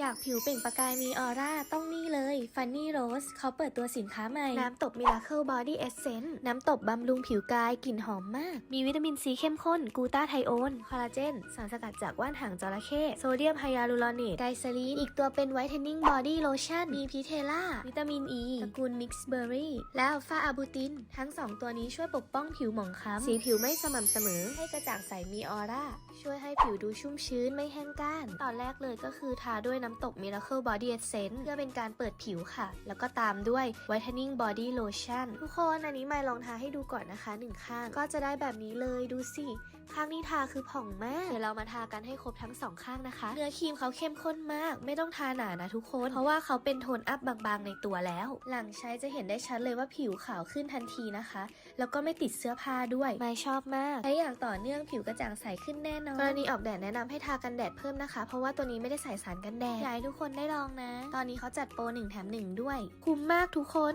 อยากผิวเปล่งประกายมีออร่าต้องนี่เลย Funny Rose เขาเปิดตัวสินค้าใหม่ น้ำตบ Miracle Body Essence น้ำตบบำรุงผิวกายกลิ่นหอมมาก มีวิตามินซีเข้มข้น กูตาไทโอนคอลลาเจน สารสกัดจากว่านหางจระเข้โซเดียมไฮยาลูรอนิกไกลซาลีนอีกตัวเป็นไวท์เทนนิ่งบอดี้โลชั่นมีพิเทล่าวิตามินอ e, ีตระกูลมิกซ์เบอร์รี่และอัลฟาอะบูติน ทั้ง 2 ตัวนี้ช่วยปกป้องผิวหมองคล้ำสีผิวไม่สม่ำเสมอ ให้กระจ่างใสมีออร่าช่วยให้ผิวดูชุ่มชื้นไม่แห้งก้านตอนแรกเลยก็คือทาด้วยน้ำตบ Miracle Body Essence เพื่อเป็นการเปิดผิวค่ะ แล้วก็ตามด้วย Whitening Body Lotion ทุกคนอันนี้ไม่ลองทาให้ดูก่อนนะคะหนึ่งข้าง ก็จะได้แบบนี้เลยดูสิ ข้างนี้ทาคือผ่องมาก เดี๋ยวเรามาทากันให้ครบทั้งสองข้างนะคะ เนื้อครีมเขาเข้มข้นมาก ไม่ต้องทาหนานะทุกคน เพราะว่าเขาเป็นโทนอัพบางๆในตัวแล้ว หลังใช้จะเห็นได้ชัดเลยว่าผิวขาวขึ้นทันทีนะคะ แล้วก็ไม่ติดเสื้อผ้าด้วย ไม่ชอบมากใช้อย่างต่อเนื่องผิวกระจ่างใสขึ้นแน่นอน กรณีออกแดดแนะนำให้ทากันแดดเพิ่มนะคะ เพราะว่าตัวนี้ไม่ได้ใส่สารกันแดดอยากให้ทุกคนได้ลองนะ ตอนนี้เขาจัดโปร1แถม1ด้วย คุ้มมากทุกคน